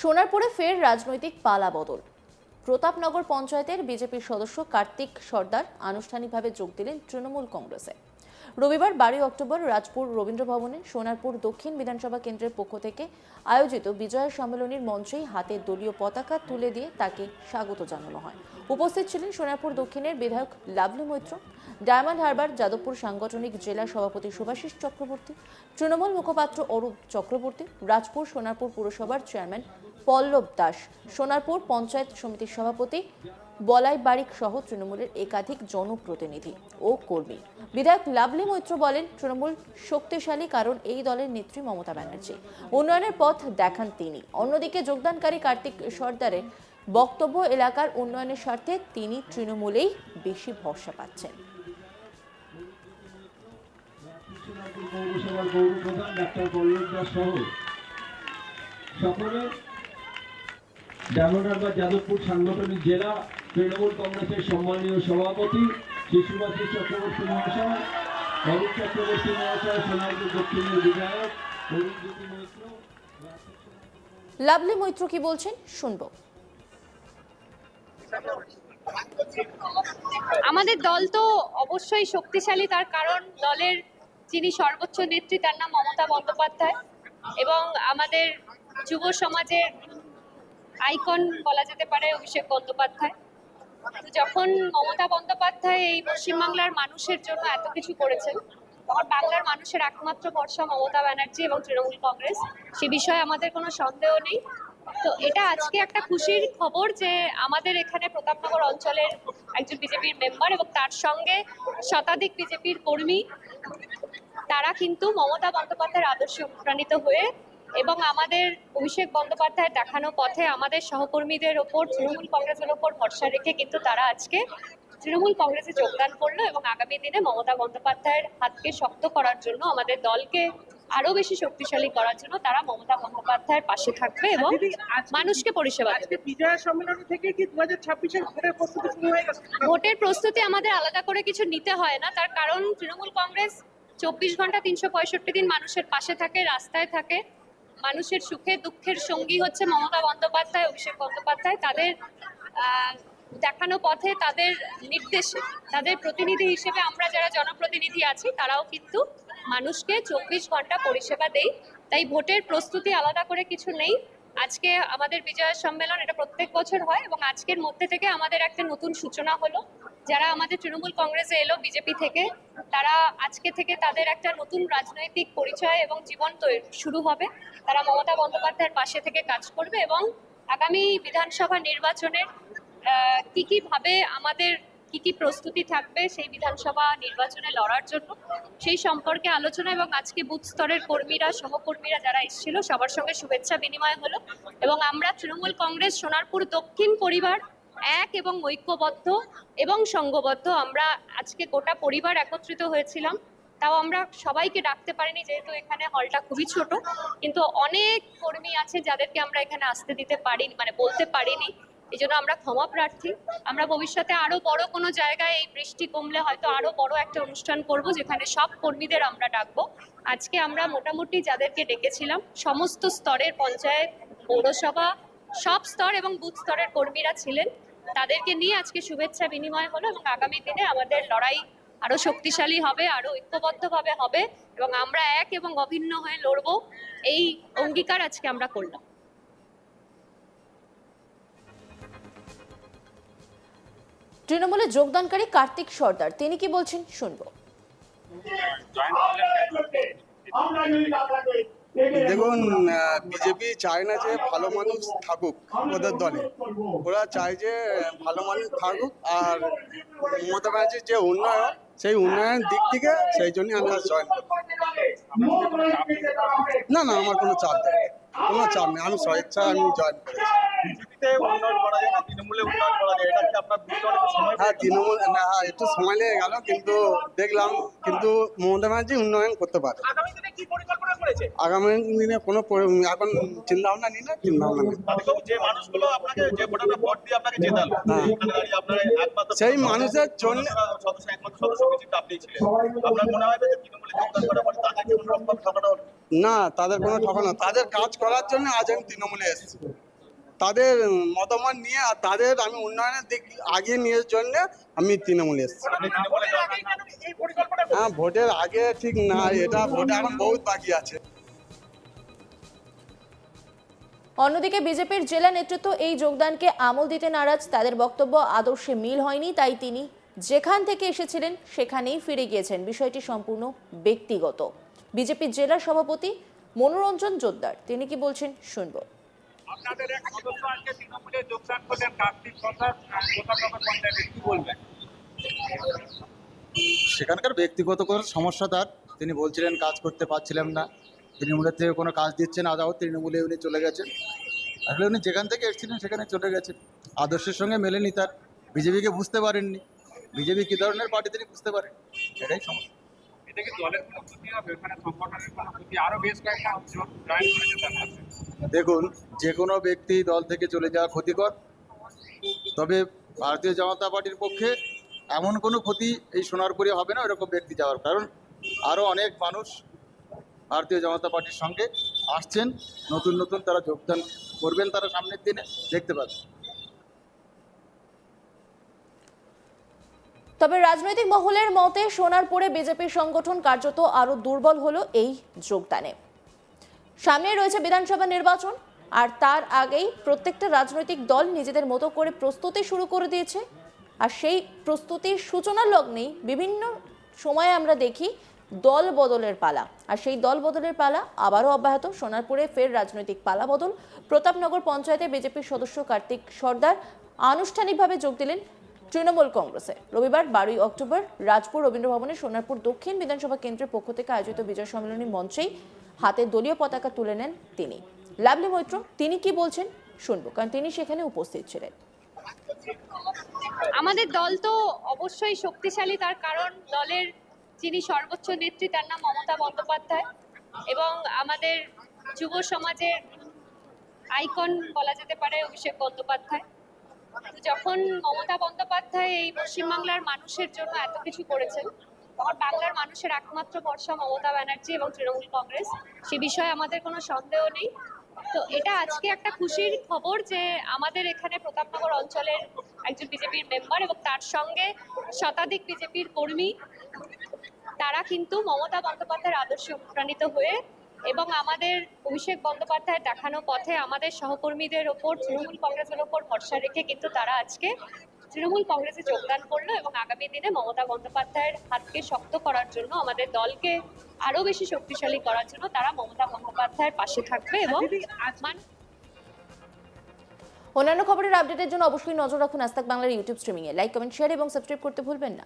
সোনারপুরে ফের রাজনৈতিক পালা বদল প্রতাপনগর পঞ্চায়েতের বিজেপির সদস্য কার্তিক সর্দার আনুষ্ঠানিকভাবে যোগ দিলেন তৃণমূল কংগ্রেসে। রবিবার বারোই অক্টোবর রাজপুর রবীন্দ্র ভবনে সোনারপুর দক্ষিণ বিধানসভা কেন্দ্রের পক্ষ থেকে আয়োজিত বিজয় সম্মেলনীর মঞ্চেই হাতে দলীয় পতাকা তুলে দিয়ে তাকে স্বাগত জানানো হয়। উপস্থিত ছিলেন সোনারপুর দক্ষিণের বিধায়ক লাভলি মৈত্র ডায়মন্ড হারবার, যাদবপুর সাংগঠনিক জেলা সভাপতি সুভাষিস চক্রবর্তী, তৃণমূল মুখপাত্র অরূপ চক্রবর্তী, রাজপুর সোনারপুর পুরসভার চেয়ারম্যান পল্লব দাস, সোনারপুর পঞ্চায়েত সমিতির সভাপতি বলাই বারিক সহ তৃণমূলের একাধিক জনপ্রতিনিধি ও কর্মী। বিধায়ক লাভলি মৈত্র বলেন, তৃণমূল শক্তিশালী কারণ এই দলের নেত্রী মমতা ব্যানার্জি। উন্নয়নের পথ দেখান তিনি। অন্যদিকে যোগদানকারী কার্তিক সর্দারের বক্তব্য এলাকার উন্নয়নের স্বার্থে তিনি তৃণমূলেই বেশি ভরসা পাচ্ছেন। পৌরসভার পৌর প্রধান ডাক্তার পল্লব দাস সহ সকলে ডায়মন্ডহারবার যাদবপুর সাংগঠনিক জেলা তৃণমূল কংগ্রেসের সম্মানীয় সভাপতি শিশুবাসী চক্রবর্তী মহাশয় অরূপ চক্রবর্তী মহাশয় সোনারপুর দক্ষিণের বিধায়ক অরুণজ্যোতি মৈত্র লাভলি মৈত্র কি বলছেন? শুনব। আমাদের দল তো অবশ্যই শক্তিশালী তার কারণ দলের যিনি সর্বোচ্চ নেত্রী, তার নাম মমতা বন্দ্যোপাধ্যায়। এবং আমাদের যুব সমাজের আইকন বলা যেতে পারে অভিষেক বন্দ্যোপাধ্যায়। তো যখন মমতা বন্দ্যোপাধ্যায় এই পশ্চিমবাংলার মানুষের জন্য এত কিছু করেছেন, তখন বাংলার মানুষের একমাত্র ভরসা মমতা ব্যানার্জি এবং তৃণমূল কংগ্রেস। সে বিষয়ে আমাদের কোনো সন্দেহ নেই। তো এটা আজকে একটা খুশির খবর যে আমাদের এখানে প্রতাপনগর অঞ্চলের একজন বিজেপির মেম্বার এবং তার সঙ্গে শতাধিক বিজেপির কর্মী তারা কিন্তু মমতা বন্দ্যোপাধ্যায়ের আদর্শে অনুপ্রাণিত হয়ে এবং আমাদের অভিষেক বন্দ্যোপাধ্যায়ের দেখানো পথে আমাদের সহকর্মীদের ওপর তৃণমূল কংগ্রেসের ওপর ভরসা রেখে কিন্তু তারা আজকে তৃণমূল কংগ্রেসে যোগদান করল এবং আগামী দিনে মমতা বন্দ্যোপাধ্যায়ের হাতকে শক্ত করার জন্য আমাদের দলকে আরও বেশি শক্তিশালী করার জন্য তারা মমতা বন্দ্যোপাধ্যায়ের পাশে থাকবে এবং মানুষকে পরিষেবা দেবে আজকে বিজয়া সম্মেলনী থেকে কি দু হাজার ভোটের প্রস্তুতি শুরু হয়ে গেছে? ভোটের প্রস্তুতি আমাদের আলাদা করে কিছু নিতে হয় না তার কারণ তৃণমূল কংগ্রেস চব্বিশ ঘণ্টা তিনশো পঁয়ষট্টি দিন মানুষের পাশে থাকে, রাস্তায় থাকে। মানুষের সুখে দুঃখের সঙ্গী হচ্ছে মমতা বন্দ্যোপাধ্যায়, অভিষেক বন্দ্যোপাধ্যায়। তাদের দেখানো পথে তাদের নির্দেশে, তাদের প্রতিনিধি হিসেবে আমরা যারা জনপ্রতিনিধি আছি, তারাও কিন্তু মানুষকে চব্বিশ ঘণ্টা পরিষেবা দেই। তাই ভোটের প্রস্তুতি আলাদা করে কিছু নেই। আজকে আমাদের বিজয় সম্মেলন, এটা প্রত্যেক বছর হয় এবং আজকের মধ্যে থেকে আমাদের একটা নতুন সূচনা হলো। যারা আমাদের তৃণমূল কংগ্রেসে এলো, বিজেপি থেকে, তারা আজকে থেকে তাদের একটা নতুন রাজনৈতিক পরিচয় এবং জীবন শুরু হবে। তারা মমতা বন্দ্যোপাধ্যায়ের পাশে থেকে কাজ করবে এবং আগামী বিধানসভা নির্বাচনের কি কি ভাবে আমাদের, কি কি প্রস্তুতি থাকবে সেই বিধানসভা নির্বাচনে লড়ার জন্য, সেই সম্পর্কে আলোচনা এবং আজকে বুথ স্তরের কর্মীরা, সহকর্মীরা যারা এসেছিল, সবার সঙ্গে শুভেচ্ছা বিনিময় হলো। এবং আমরা তৃণমূল কংগ্রেস, সোনারপুর দক্ষিণ পরিবার এক এবং ঐক্যবদ্ধ এবং সংঘবদ্ধ আমরা আজকে গোটা পরিবার একত্রিত হয়েছিলাম। তাও আমরা সবাইকে ডাকতে পারিনি, যেহেতু এখানে হলটা খুবই ছোট। কিন্তু অনেক কর্মী আছে যাদেরকে আমরা এখানে আসতে দিতে পারিনি মানে বলতে পারিনি। এই জন্য আমরা ক্ষমা প্রার্থী। আমরা ভবিষ্যতে আরও বড় কোনো জায়গায় এই বৃষ্টি কমলে হয়তো আরও বড় একটা অনুষ্ঠান করব, যেখানে সব কর্মীদের আমরা ডাকবো। আজকে আমরা মোটামুটি যাদেরকে ডেকেছিলাম, সমস্ত স্তরের পঞ্চায়েত, পৌরসভা, সব স্তর এবং বুথ স্তরের কর্মীরা ছিলেন। তাদেরকে নিয়ে আজকে শুভেচ্ছা বিনিময় হলো এবং আগামী দিনে আমাদের লড়াই আরও শক্তিশালী হবে আরও ঐক্যবদ্ধভাবে হবে এবং আমরা এক এবং অভিন্ন হয়ে লড়বো। এই অঙ্গীকার আজকে আমরা করলাম। তৃণমূলে যোগদানকারী কার্তিক সর্দার তিনি কি বলছেন? শুনব। দেখুন বিজেপি চায় না যে ভালো মানুষ থাকুক ওদের দলে। ওরা চায় যে ভালো মানুষ থাকুক আর মমতা ব্যানার্জির যে উন্নয়ন সেই উন্নয়নের দিক থেকে সেই জন্যই আমরা জয়েন না না আমার কোনো চাপ নেই। কোনো চাপ নেই। আমি স্বেচ্ছা আমি জয়েন করেছি। বিজেপিতে উন্নয়ন করা যায় না তৃণমূলে উন্নয়ন করা যায় এটা কি আপনার বুঝতে অনেক সময় হ্যাঁ তৃণমূল না হ্যাঁ, একটু সময় লেগে গেল কিন্তু দেখলাম কিন্তু মমতা ব্যানার্জি উন্নয়ন করতে পারে। আগামী দিনে কোনো এখন চিন্তা ভাবনা নিই না চিন্তা ভাবনা যে মানুষগুলো আপনাকে যে ভোটাররা ভোট দিয়ে আপনাকে জেতালো হ্যাঁ। সেই মানুষের জন্য সদস্য- সদস্য একমাত্র সদস্য বিজেপি আপনি ছিলেন। আপনার মনে হয় তৃণমূলে যোগদান করার পরে তাদেরকে কোনো ঠকানো না তাদের কোনো ঠকানো তাদের কাজ করার জন্য আজ আমি তৃণমূলে এসেছি। তাদের মতামত নিয়ে আর তাদের আমি উন্নয়নের দিক আগিয়ে নিয়ে জন্য আমি তৃণমূলে এসেছি। পরিকল্পনা হ্যাঁ ভোটের আগে ঠিক না এটা ভোটে এখন বহুত বাকি আছে। অন্যদিকে বিজেপির জেলা নেতৃত্ব এই যোগদানকে আমল দিতে নারাজ তাদের বক্তব্য আদর্শে মিল হয়নি তাই তিনি যেখান থেকে এসেছিলেন সেখানেই ফিরে গিয়েছেন। বিষয়টি সম্পূর্ণ ব্যক্তিগত। বিজেপির জেলা সভাপতি মনোরঞ্জন জোদ্দার তিনি কি বলছেন শুনব। আপনাদের এক সদস্য আজকে তৃণমূলে যোগদান করলেন কার্তিক সরকার প্রতাপনগর পঞ্চায়েতে কি বলবেন? সেখানকার ব্যক্তিগত কোনো সমস্যা তার। তিনি বলছিলেন কাজ করতে পারছিলেন না। তৃণমূলের থেকে কোনো কাজ দিচ্ছেন যাও তৃণমূলে উনি চলে গেছেন। আসলে উনি যেখান থেকে এসেছিলেন সেখানে চলে গেছেন। আদর্শের সঙ্গে মেলেনি তার। বিজেপিকে বুঝতে পারেননি। বিজেপি কী ধরনের পার্টি তিনি বুঝতে পারেন? এটাই সমস্যা। এটা কি দলের কোনো ক্ষতি হবে? ওখানে সংগঠনের কোনো ক্ষতি আরও বেশ কয়েকটা জয়েন করেছে তার দেখুন যে কোনো ব্যক্তি দল থেকে চলে যাওয়া ক্ষতিকর। তবে ভারতীয় জনতা পার্টির পক্ষে এমন কোনো ক্ষতি এই সোনারপুরে হবে না, এরকম ব্যক্তি যাওয়ার। কারণ আরও অনেক মানুষ ভারতীয় জনতা পার্টির সঙ্গে আসছেন, নতুন নতুন তারা যোগদান করবেন তারা সামনের দিনে, দেখতে পাবেন। তবে রাজনৈতিক মহলের মতে, সোনারপুরে বিজেপির সংগঠন কার্যত আরও দুর্বল হলো এই যোগদানে। সামনে রয়েছে বিধানসভা নির্বাচন, আর তার আগেই প্রত্যেকটা রাজনৈতিক দল নিজেদের মতো করে প্রস্তুতি শুরু করে দিয়েছে। আর সেই প্রস্তুতির সূচনার লগ্নেই বিভিন্ন সময়ে আমরা দেখি দল বদলের পালা। আর সেই দল বদলের পালা আবারও অব্যাহত। সোনারপুরে ফের রাজনৈতিক পালা বদল। প্রতাপনগর পঞ্চায়েতে বিজেপির সদস্য কার্তিক সর্দার আনুষ্ঠানিকভাবে যোগ দিলেন তৃণমূল কংগ্রেসে। রবিবার বারোই অক্টোবর রাজপুর রবীন্দ্র ভবনে সোনারপুর দক্ষিণ বিধানসভা কেন্দ্রের পক্ষ থেকে আয়োজিত বিজয় সম্মেলনী মঞ্চেই হাতে দলীয় পতাকা তুলে নেন তিনি। লাভলি মৈত্র, তিনি কি বলছেন? শুনব, কারণ তিনি সেখানে উপস্থিত ছিলেন। আমাদের দল তো অবশ্যই শক্তিশালী, তার কারণ দলের যিনি সর্বোচ্চ নেত্রী, তার নাম মমতা বন্দ্যোপাধ্যায় এবং আমাদের যুব সমাজের আইকন বলা যেতে পারে অভিষেক বন্দ্যোপাধ্যায়। যখন মমতা বন্দ্যোপাধ্যায় এই পশ্চিমবাংলার মানুষের জন্য এত কিছু করেছেন, তখন বাংলার মানুষের একমাত্র ভরসা মমতা ব্যানার্জি এবং তৃণমূল কংগ্রেস। সে বিষয়ে আমাদের কোনো সন্দেহ নেই। তো এটা আজকে একটা খুশির খবর যে আমাদের এখানে প্রতাপনগর অঞ্চলের একজন বিজেপির মেম্বার এবং তার সঙ্গে শতাধিক বিজেপির কর্মী, তারা কিন্তু মমতা বন্দ্যোপাধ্যায়ের আদর্শে অনুপ্রাণিত হয়ে এবং আমাদের অভিষেক বন্দ্যোপাধ্যায়ের দেখানো পথে আমাদের সহকর্মীদের ওপর তৃণমূল কংগ্রেসের ওপর ভরসা রেখে কিন্তু তারা আজকে তৃণমূল কংগ্রেসে যোগদান করল এবং আগামী দিনে মমতা বন্দ্যোপাধ্যায়ের হাতকে শক্ত করার জন্য আমাদের দলকে আরও বেশি শক্তিশালী করার জন্য তারা মমতা বন্দ্যোপাধ্যায়ের পাশে থাকবে এবং মান- অন্যান্য খবরের আপডেটের জন্য অবশ্যই নজর রাখুন আস্তাক বাংলার ইউটিউব স্ট্রিমিংয়ে। লাইক কমেন্ট শেয়ার এবং সাবস্ক্রাইব করতে ভুলবেন না।